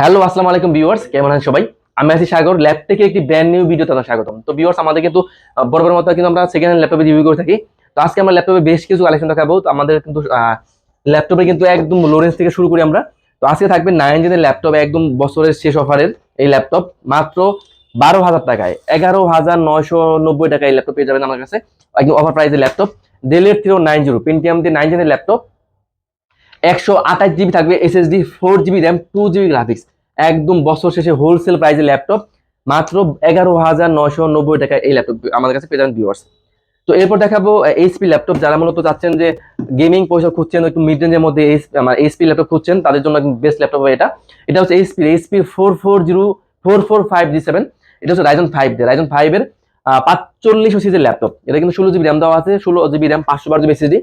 Hello, আসসালামু আলাইকুম viewers, কেমন আছেন সবাই? আমি আছি সাগর, ল্যাব থেকে একটি ব্র্যান্ড নিউ ভিডিও তাদের স্বাগতম। তো ভিউয়ার্স, আমাদের কিন্তু বরাবর মতো কিন্তু আমরা সেকেন্ড হ্যান্ড ল্যাপটপে রিভিউ করে থাকি। তো আজকে আমরা ল্যাপটপে বেশ কিছু কালেকশন দেখাবো। তো আমাদের কিন্তু ল্যাপটপে কিন্তু একদম লো রেঞ্জ থেকে শুরু করি আমরা। তো আজকে থাকবে নাইন জেনের ল্যাপটপ একদম বছরের শেষ অফারের এই ল্যাপটপ মাত্র বারো হাজার টাকায়। এগারো হাজার নয়শো নব্বই টাকায় এই ল্যাপটপ পেয়ে যাবেন আমার কাছে। একদম অফার প্রাইসের ল্যাপটপ ডেলের থ্রিও নাইন জিরো পেন্টিয়াম দিয়ে নাইন জেনের ল্যাপটপ একশো আঠাশ জিবি থাকবে SSD four GB RAM two GB graphics একদম বছর শেষে হোলসেল প্রাইসে ল্যাপটপ মাত্র এগারো হাজার নয়শো নব্বই টাকায় এই ল্যাপটপ আমাদের কাছে পেয়ে ভিউয়ার্স তো এরপর দেখাবো এইচপি ল্যাপটপ যারা মূলত চাচ্ছেন যে গেমিং পয়সা খুঁজছেন, একটু মিড রেঞ্জের মধ্যে আমার এইচপি ল্যাপটপ খুঁজছেন, তাদের জন্য বেস্ট ল্যাপটপ হবে এটা। এটা হচ্ছে HP HP four four zero four four five G seven এটা হচ্ছে রাইজন ফাইভ দিয়ে রাইজন ফাইভের পাঁচচল্লিশ সিজের ল্যাপটপ এটা কিন্তু ষোলো জিবি র্যাম দেওয়া আছে, ষোলো জিবি র্যাম পাঁচশো বারো জিবি এসএসডি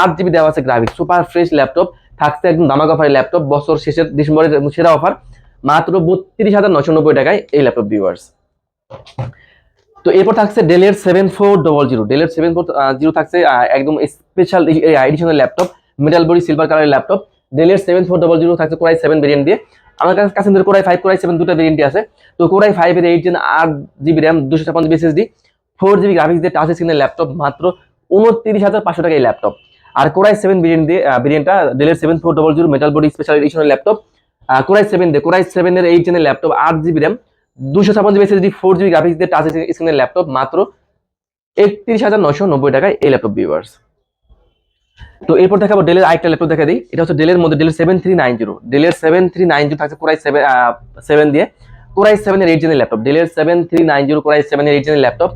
আট জিবি দেওয়া আছে গ্রাফিক্স সুপার ফ্রেশ ল্যাপটপ থাকছে একদম দামাক অফারের ল্যাপটপ বছর শেষের ডিসেম্বরের সেরা অফার মাত্র বত্রিশ হাজার নশো নব্বই টাকায় এই ল্যাপটপ ভিউয়ার্স তো এরপর থাকছে ডেলের সেভেন ফোর ডবল জিরো ডেলের সেভেন ফোর জিরো থাকছে একদম special additional laptop metal body silver কালারের ল্যাপটপ ডেলের সেভেন ফোর ডবল জিরো থাকছে কোরাই সেভেন ভেরিয়েন্ট দিয়ে। আমার কাছে কাছে কোরাই ফাইভ কোরাই সেভেন দুটো ভেরিয়েন্টই আছে। তো কোরাই ফাইভের এইট জেন আট জিবি র্যাম দুশো ছাপান্ন GB SSD four GB graphics দিয়ে টাচ স্ক্রিনের ল্যাপটপ মাত্র উনত্রিশ হাজার পাঁচশো টাকা এই ল্যাপটপ আর কোরাই সেভেন ভেরিয়েন্ট দিয়ে ভেরিয়েন্টটা ডেলের seven four double zero metal body special additional laptop Core i seven দিয়ে, কোরাই সেভেনের এইট জেনের ল্যাপটপ আট জিবি র্যাম দুশো ছাপান্ন GB SSD four GB graphics দিয়ে টাচ স্ক্রিনের ল্যাপটপ মাত্র একত্রিশ হাজার নয়শো নব্বই টাকায় এই ল্যাপটপ ভিউয়ার্স তো এরপর দেখাবো ডেলের আরেকটা ল্যাপটপ দেখা দিই। এটা হচ্ছে ডেলের মধ্যে ডেলের সেভেন থ্রি নাইন জিরো ডেলের সেভেন থ্রি নাইন জিরো থাকছে কোরাই সেভেন সেভেন দিয়ে। কোরাই সেভেনের এইট জেনের ল্যাপটপ ডেলের seven three nine zero Core i সেভেনের এইট জেনের ল্যাপটপ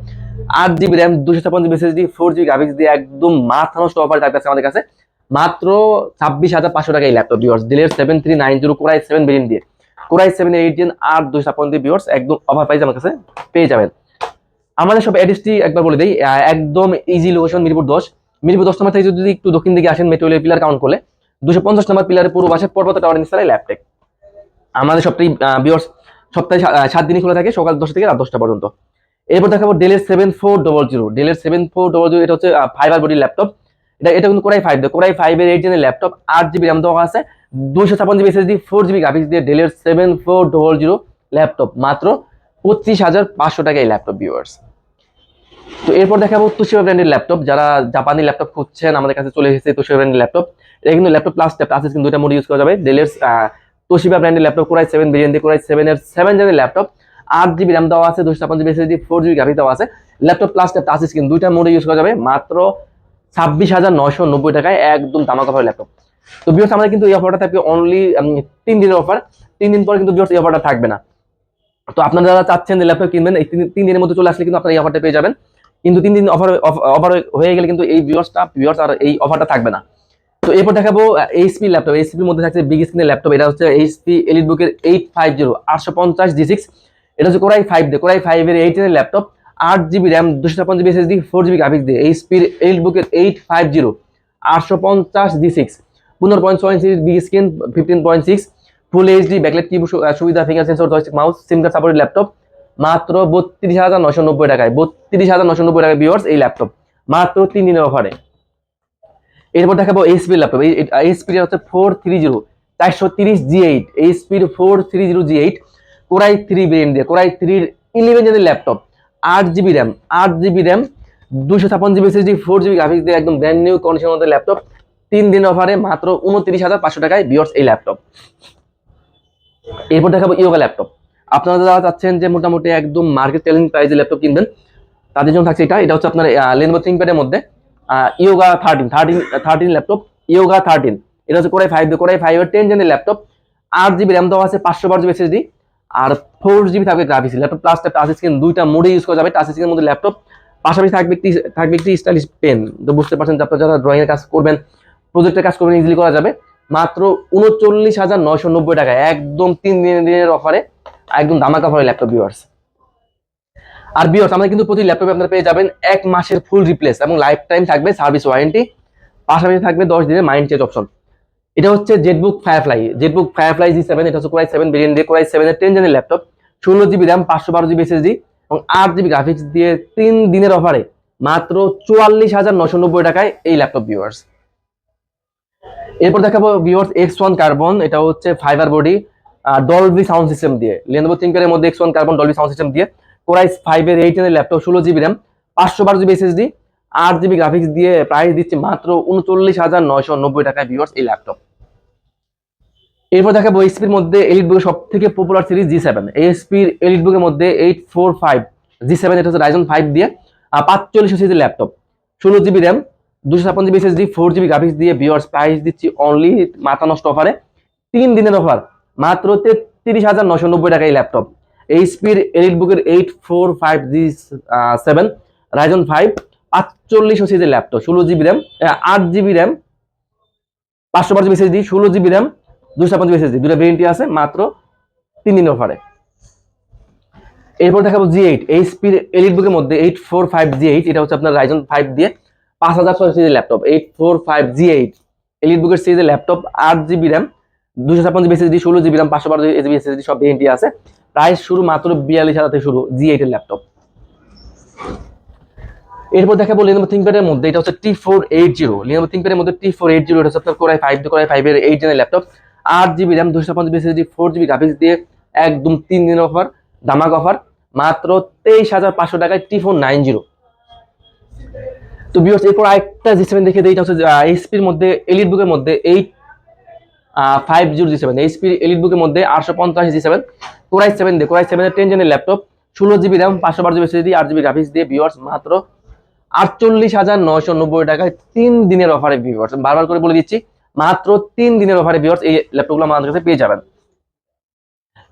আট জিবি র্যাম, দুশো ছাপান্ন GB SSD four GB graphics দিয়ে একদম মাথা নষ্ট অফার থাকতেছে আমাদের কাছে। মাত্র ছাব্বিশ হাজার পাঁচশো টাকা এই ল্যাপটপ ভিউয়ার্স ডেলের seven three nine zero Core i seven variant দিয়ে। Core i seven eight gen আর দুশো ছাপ্পান্ন দিয়ে ভিউয়ার্স একদম অফার প্রাইস আমার কাছে পেয়ে যাবেন। আমাদের সব অ্যাড্রেসটি একবার বলে দিই একদম ইজি লোকেশন মিরপুর দশ। মিরপুর দশ নম্বর থেকে যদি একটু দক্ষিণ দিকে আসেন মেট্রো পিলার কাউন্ট করলে, দুশো পঞ্চাশ নম্বর পিলারের পূর্ব পাশে পর্বত টাওয়ার নিচে ল্যাপটেক আমাদের সবটাই ভিউয়ার্স সপ্তাহে সাত দিনই খোলা থাকে, সকাল দশটা থেকে রাত দশটা পর্যন্ত। এরপর দেখাবো ডেলের সেভেন ফোর ডবল জিরো ডেলের সেভেন ফোর ডবল জিরো এটা হচ্ছে ফাইবার বডি ল্যাপটপ এটা এটা কিন্তু Core i five Core i ফাইভের এইট জেনের ল্যাপটপ আট জিবি র্যাম দেওয়া আছে দুশো ছাপ্পান্ন GB SSD four GB graphics দিয়ে ডেলের seven four double zero laptop মাত্র পঁচিশ হাজার পাঁচশো টাকা এই ল্যাপটপ ভিউয়ার্স তো এরপর দেখাবো তুষিবা ব্র্যান্ডের ল্যাপটপ যারা জাপানি ল্যাপটপ খুঁজছেন, আমাদের কাছে চলে এসেছে তুষিবা ব্র্যান্ডের ল্যাপটপ এটা কিন্তু ল্যাপটপ প্লাস আছে কিন্তু দুইটা মোড ইউজ করা যাবে। ডেলের তোশিবা ব্র্যান্ডের laptop Core i seven variant দিয়ে কোরাই সেভেনের সেভেন জেনের ল্যাপটপ আট জিবি র্যাম দেওয়া আছে, দুশো ছাপ্পান্ন GB SSD four GB graphics দেওয়া আছে। Laptop plus tap touch screen দুইটা মোডে ইউজ করা যাবে, মাত্র ছাব্বিশ হাজার নয়শো নব্বই টাকায় একদম দামাক অফার ল্যাপটপ তো বিয়স আমাদের কিন্তু এই অফারটা থাকবে অনলি তিন দিনের অফার তিন দিন পরে কিন্তু বিয়স এই অফারটা থাকবে না। তো আপনারা যারা চাচ্ছেন যে ল্যাপটপ কিনবেন, এই তিন- তিন দিনের মধ্যে চলে আসলে কিন্তু আপনারা এই অফারটা পেয়ে যাবেন। কিন্তু তিন দিন অফার অফার হয়ে গেলে কিন্তু এই ভিউয়ার্সটা ভিউয়ার্স আর এই অফারটা থাকবে না। তো এরপর দেখাবো এইচপি ল্যাপটপ এইচপির মধ্যে থাকছে বিগ স্ক্রিনের ল্যাপটপ এটা হচ্ছে এইচপি এলিট বুকের এইট ফাইভ জিরো আটশো পঞ্চাশ জি সিক্স এটা হচ্ছে কোরাই ফাইভ দিয়ে কোরাই ফাইভ এর এইট এর ল্যাপটপ আট জিবি র্যাম দুশো ছাপ্পান্ন GB SSD four GB graphics দিয়ে এইচপির এলিট বুকের এইট ফাইভ জিরো আটশো পঞ্চাশ ডি সিক্স পনেরো পয়েন্ট ছয় six B screen fifteen point six full HD backlit key সুবিধা finger sensor joystick mouse sim card supported laptop মাত্র বত্রিশ হাজার নশো নব্বই টাকায়, বত্রিশ হাজার নশো নব্বই টাকায় ভিউয়ার্স এই ল্যাপটপ মাত্র তিন দিনের অফারে এরপর দেখাবো এইচপি ল্যাপটপ এই এইচপি হচ্ছে ফোর থ্রি জিরো চারশো তিরিশ G eight এইচপির four three zero G eight Core i three variant দিয়ে কোরাই থ্রির ইলেভেন জেনের ল্যাপটপ আট জিবি র্যাম আট জিবি র্যাম দুশো ছাপ্পান্ন GB SSD four GB graphics দিয়ে একদম ব্র্যান্ড নিউ কন্ডিশনের মধ্যে ল্যাপটপ তিন দিন অফারে মাত্র উনত্রিশ হাজার পাঁচশো টাকায় বিয়ার্স এই ল্যাপটপ এরপর দেখাবো ইয়োগা ল্যাপটপ আপনারা যারা চাচ্ছেন যে মোটামুটি একদম মার্কেট চ্যালেঞ্জ প্রাইসে ল্যাপটপ কিনবেন, তাদের জন্য থাকছে এটা এটা হচ্ছে আপনার লেনবো থিঙ্কপ্যাডের মধ্যে Yoga thirteen thirteen thirteen laptop Yoga thirteen এটা হচ্ছে Core i five Core i five ten জেনের laptop আট জিবি র্যাম দেওয়া আছে, পাঁচশো বারো জিবি এসএসডি আর ফোর জিবি থাকবে graphics laptop plus touch screen দুইটা মোডে ইউজ করা যাবে টাচ স্ক্রিনের মধ্যে ল্যাপটপ পাশাপাশি থাকবে একটি থাকবে একটি স্টাইলিশ পেন তো বুঝতে পারছেন যে আপনারা যারা ড্রয়িং এর কাজ করবেন প্রজেক্টের কাজ করবেন ইজিলি করা যাবে। মাত্র উনচল্লিশ হাজার নয়শো নব্বই টাকা, একদম তিন দিনের অফারে একদম দামাকা অফারে ল্যাপটপ ভিউয়ার্স আর ভিউয়ার্স আমাদের কিন্তু প্রতি ল্যাপটপে আপনারা পেয়ে যাবেন এক মাসের ফুল রিপ্লেস এবং লাইফ টাইম থাকবে সার্ভিস ওয়ারেন্টি পাশাপাশি থাকবে দশ দিনের মাইন্ড চেঞ্জ অপশন এটা হচ্ছে ZBook Firefly ZBook Firefly G seven এটা হচ্ছে কোরাই সেভেন ভেরিয়েন্ট দিয়ে কোরাই সেভেনের টেন জেনের ল্যাপটপ ষোলো জিবি র্যাম পাঁচশো বারো জিবি এসএসডি এবং আট জিবি গ্রাফিক্স দিয়ে তিন দিনের অফারে মাত্র চুয়াল্লিশ হাজার নশো নব্বই টাকায় এই ল্যাপটপ ভিউয়ার্স এরপর দেখাবো ভিউয়ার্স এক্স ওয়ান কার্বন এটা হচ্ছে ফাইবার বডি আর ডলবি সাউন্ড সিস্টেম দিয়ে। লেনোভো থিঙ্কারের মধ্যে X one carbon Dolby sound system দিয়ে কোরাইস ফাইভের এইট এর ল্যাপটপ ষোলো জিবি র্যাম পাঁচশো বারো জিবি এসএসডি আট জিবি গ্রাফিক্স দিয়ে প্রাইস দিচ্ছে মাত্র উনচল্লিশ হাজার নয়শো নব্বই টাকায় ভিউয়ার্স এই ল্যাপটপ এরপর দেখাবো এইচপির মধ্যে এলিট বুকের সব থেকে পপুলার সিরিজ জি সেভেন এইচপির এলিট বুকের মধ্যে eight four five G seven এটা হচ্ছে রাইজন ফাইভ দিয়ে পাঁচচল্লিশ সিরিজের ল্যাপটপ ষোলো জিবি র্যাম দুশো ছাপ্পান্ন GB SSD four GB graphics দিয়ে ভিউয়ার্স প্রাইস দিচ্ছি অনলি মাথা নষ্ট অফারে তিন দিনের অফার মাত্র তেত্রিশ হাজার নশো নব্বই টাকা এই ল্যাপটপ এইচপির এলিট বুকের eight four five G seven Ryzen five পাঁচচল্লিশ সিরিজের ল্যাপটপ ষোলো জিবি র্যাম আট জিবি র্যাম পাঁচশো পাঁচ জিবি এসএসডি ষোলো জিবি র্যাম দুশো জিবি এসএসডি দুটো ভেরিয়েন্টই আছে, মাত্র তিন দিন অফারে এরপর দেখাবো জি এইট এইচপির এলিট বুকের মধ্যে eight four five G eight এটা হচ্ছে আপনার রাইজন ফাইভ দিয়ে পাঁচ হাজার ছয় সিরিজের laptop eight four five G eight elite বুকের সিরিজের ল্যাপটপ আট জিবি র্যাম দুশো ছাপ্পান্ন জিবি এসএসডি ষোলো জিবি র্যাম পাঁচশো বারো জিবি এসএসডি সব ভেরিয়েন্টই আছে। প্রাইস শুরু মাত্র বিয়াল্লিশ হাজার থেকে শুরু জি এইটের ল্যাপটপ এরপর দেখাবো লিনোভো থিঙ্কপ্যাডের মধ্যে, এটা হচ্ছে T four eight zero Lenovo থিঙ্কপ্যাডের মধ্যে টি ফোর এইট জিরো এটা হচ্ছে আপনার Core i five Core i ফাইভের এইট জেনের ল্যাপটপ আট জিবি র্যাম দুশো ছাপ্পান্ন GB SSD four GB graphics দিয়ে একদম তিন দিনের অফার দামাক অফার মাত্র তেইশ হাজার পাঁচশো টাকায় টি ফোর নাইন জিরো তো বিয়স এরপর আরেকটা জি সেভেন দেখে দিই হচ্ছে এইচপির মধ্যে এলিট বুকের মধ্যে eight five zero G seven এইচপির elite বুকের মধ্যে আটশো পঞ্চাশ G seven Core i seven দিয়ে কোরাই সেভেনের টেন জেনের ল্যাপটপ ষোলো জিবি র্যাম পাঁচশো বারো জিবি এসএসডি আট জিবি গ্রাফিক্স দিয়ে ভিউয়ার্স মাত্র আটচল্লিশ হাজার নয়শো নব্বই টাকায় তিন দিনের অফারে ভিউয়ার্স বারবার করে বলে দিচ্ছি মাত্র তিন দিনের অফারে ভিউয়ার্স এই ল্যাপটপগুলো আমাদের কাছে পেয়ে যাবেন।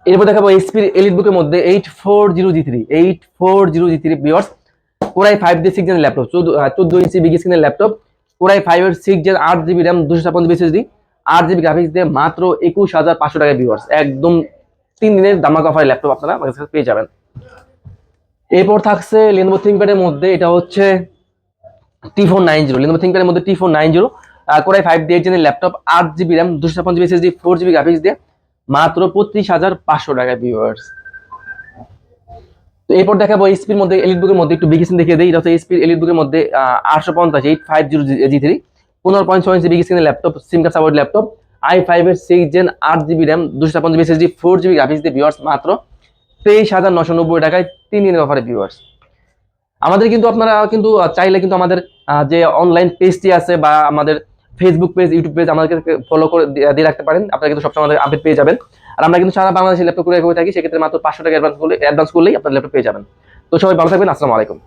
এরপর দেখাবো এইচপির এলিট বুকের মধ্যে eight four zero G three eight four zero G three viewers core i five দিয়ে সিক্স জেন ল্যাপটপ চোদ্দ ইঞ্চি বিগ স্ক্রিনের ল্যাপটপ কোরাই ফাইভের সিক্স জেন আট জিবি র্যাম দুশো ছাপ্পান্ন জিবি এসএসডি আট জিবি গ্রাফিক্স দিয়ে মাত্র একুশ হাজার পাঁচশো টাকা ভিউয়ার্স একদম তিন দিনের দামাক অফার ল্যাপটপ আপনারা আমাদের কাছে পেয়ে যাবেন। এরপর থাকছে লেনোভো থিঙ্কপ্যাডের মধ্যে, এটা হচ্ছে T four nine zero Lenovo থিঙ্কপ্যাডের মধ্যে T four nine zero core i five দিয়ে জেনের ল্যাপটপ আট জিবি র্যাম দুশো ছাপ্পান্ন GB SSD four GB graphics দিয়ে মাত্র পঁচিশ হাজার পাঁচশো টাকায় ভিউয়ার্স তো এরপর দেখাবো এইচপির মধ্যে এলিট বুকের মধ্যে, একটু বিগেসিন দেখিয়ে দিই। এটা হচ্ছে এইচপির এলিট বুকের মধ্যে আটশো পঞ্চাশ eight five zero G three পনেরো পয়েন্ট ছয় ইঞ্চি বিগেসিনের laptop SIM card support laptop I ফাইভের সিক্স জেন আট জিবি র্যাম দুশো ছাপ্পান্ন GB SSD four GB graphics দিয়ে ভিউয়ার্স মাত্র তেইশ হাজার নশো নব্বই টাকায় তিন দিনের অফারে ভিউয়ার্স আমাদের কিন্তু আপনারা কিন্তু চাইলে কিন্তু আমাদের যে অনলাইন পেজটি আছে বা আমাদের ফেসবুক পেজ ইউটিউব পেজ আমাদেরকে ফলো করে দিয়ে রাখতে পারেন। আপনারা কিন্তু সবসময় আমাদের আপডেট পেয়ে যাবেন। আর আমরা কিন্তু সারা বাংলাদেশে ল্যাপটপ করে থাকি, সেক্ষেত্রে মাত্র পাঁচশো টাকা অ্যাডভান্স করলে অ্যাডভান্স করলেই আপনার ল্যাপটপ পেয়ে যাবেন। তো সবাই ভালো থাকবেন, আসসালামু আলাইকুম।